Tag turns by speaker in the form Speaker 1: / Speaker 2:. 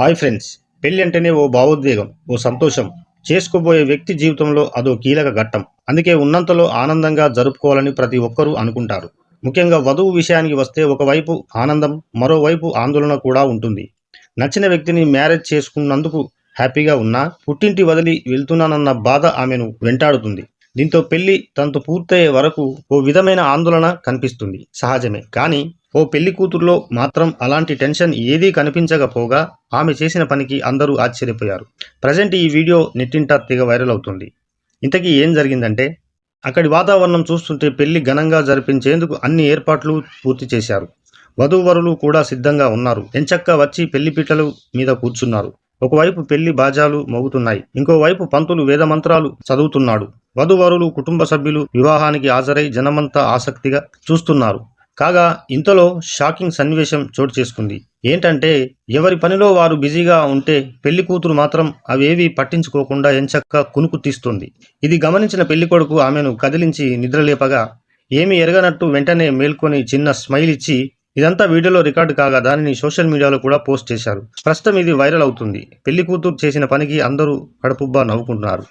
Speaker 1: Hi friends పెళ్ళి అంటేనే ఓ భావోద్వేగం ఓ సంతోషం. చేసుకోబోయే వ్యక్తి జీవితంలో అదో కీలక ఘట్టం. అందుకే ఉన్నంతలో ఆనందంగా జరుపుకోవాలని ప్రతి ఒక్కరూ అనుకుంటారు. ముఖ్యంగా వధువు విషయానికి వస్తే ఒకవైపు ఆనందం మరోవైపు ఆందోళన కూడా ఉంటుంది. నచ్చిన వ్యక్తిని మ్యారేజ్ చేసుకున్నందుకు హ్యాపీగా ఉన్నా పుట్టింటి వదిలి వెళ్తున్నానన్న బాధ ఆమెను వెంటాడుతుంది. దీంతో పెళ్ళి తనతో పూర్తయ్యే వరకు ఓ విధమైన ఆందోళన కనిపిస్తుంది. సహజమే. కానీ ఓ పెళ్ళి కూతురులో మాత్రం అలాంటి టెన్షన్ ఏదీ కనిపించకపోగా ఆమె చేసిన పనికి అందరూ ఆశ్చర్యపోయారు. ప్రజెంట్ ఈ వీడియో నెట్టింటా తెగ వైరల్ అవుతుంది. ఇంతకీ ఏం జరిగిందంటే అక్కడి వాతావరణం చూస్తుంటే పెళ్ళి ఘనంగా జరిపించేందుకు అన్ని ఏర్పాట్లు పూర్తి చేశారు. వధూవరులు కూడా సిద్ధంగా ఉన్నారు. ఎంచక్క వచ్చి పెళ్ళి పీటలు మీద కూర్చున్నారు. ఒకవైపు పెళ్ళి బాజాలు మోగుతున్నాయి. ఇంకోవైపు పంతులు వేదమంత్రాలు చదువుతున్నాడు. వధువరులు కుటుంబ సభ్యులు వివాహానికి హాజరై జనమంతా ఆసక్తిగా చూస్తున్నారు. కాగా ఇంతలో షాకింగ్ సన్నివేశం చోటు చేసుకుంది. ఏంటంటే ఎవరి పనిలో వారు బిజీగా ఉంటే పెళ్ళి కూతురు మాత్రం అవేవి పట్టించుకోకుండా ఎంచక్క కునుకు తీస్తుంది. ఇది గమనించిన పెళ్ళి కొడుకు ఆమెను కదిలించి నిద్రలేపగా ఏమీ ఎరగనట్టు వెంటనే మేల్కొని చిన్న స్మైల్ ఇచ్చి ఇదంతా వీడియోలో రికార్డు కాగా దానిని సోషల్ మీడియాలో కూడా పోస్ట్ చేశారు. ప్రస్తుతం ఇది వైరల్ అవుతుంది. పెళ్ళి కూతురు చేసిన పనికి అందరూ కడుపుబ్బా నవ్వుకుంటున్నారు.